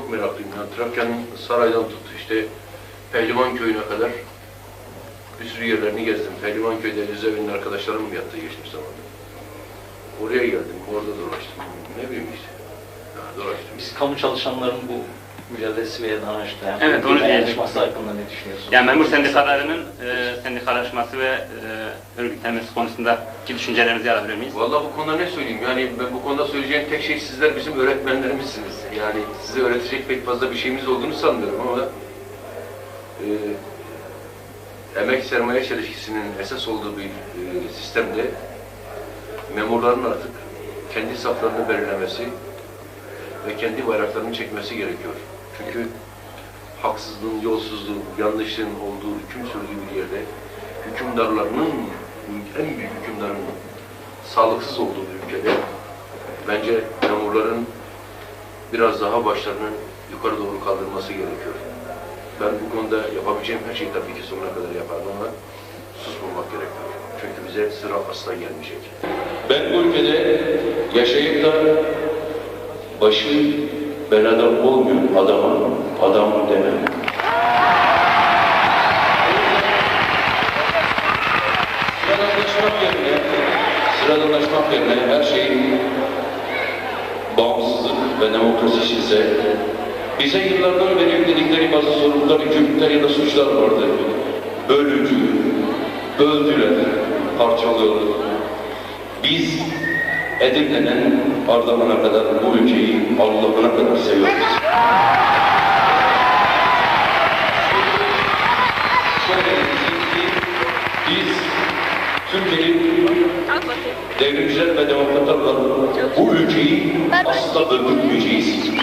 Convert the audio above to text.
çok meraklıyım. Yani Trakya'nın Saray'dan tut işte Pehlivan Köyü'ne kadar bir sürü yerlerini gezdim. Pehlivan Köy'de Elizevi'nin arkadaşlarım yattığı geçmiş zamanda. Oraya geldim, orada dolaştım. Ne bileyim işte. Ya, dolaştım. Biz kamu çalışanların bu mücadelesi veya danıştı. Yani Evet, onu dayanışması hakkında ne düşünüyorsunuz? Yani memur sendikalarının e, sendikalaşması ve e, örgütlenmesi konusundaki düşüncelerinizi alabilir miyiz? Vallahi bu konuda ne söyleyeyim? Yani ben bu konuda söyleyeceğim tek şey sizler bizim öğretmenlerimizsiniz. Yani size öğretecek pek fazla bir şeyimiz olduğunu sanmıyorum ama e, emek sermaye çelişkisinin esas olduğu bir e, sistemde memurların artık kendi saflarını belirlemesi ve kendi bayraklarını çekmesi gerekiyor. Çünkü haksızlığın, yolsuzluğun, yanlışlığın olduğu, hüküm sürdüğü bir yerde hükümdarlarının, en büyük hükümdarın sağlıksız olduğu bir ülkede bence memurların biraz daha başlarını yukarı doğru kaldırması gerekiyor. Ben bu konuda yapabileceğim her şeyi tabii ki sonuna kadar yaparım ama susmamak gerekiyor. Çünkü bize sıra asla gelmeyecek. Ben bu ülkede yaşayıp da başı belada olmuyor adama, adam demem. Sıradanlaşmak yerine, sıradanlaşmak yerine her şeyin bağımsızlık ve demokrasi ise bize yıllardan beri yükledikleri bazı sorumlular, yükümlülükler ya da suçlar vardı. Bölücü, böldüler, parçalıyorlar. Biz Edirne'den Ardahan'a kadar bu ülkeyi Allah'ına kadar seviyoruz. Biz Türkiye'nin devrimciler ve demokratlarla bu ülkeyi asla öldürmeyeceğiz.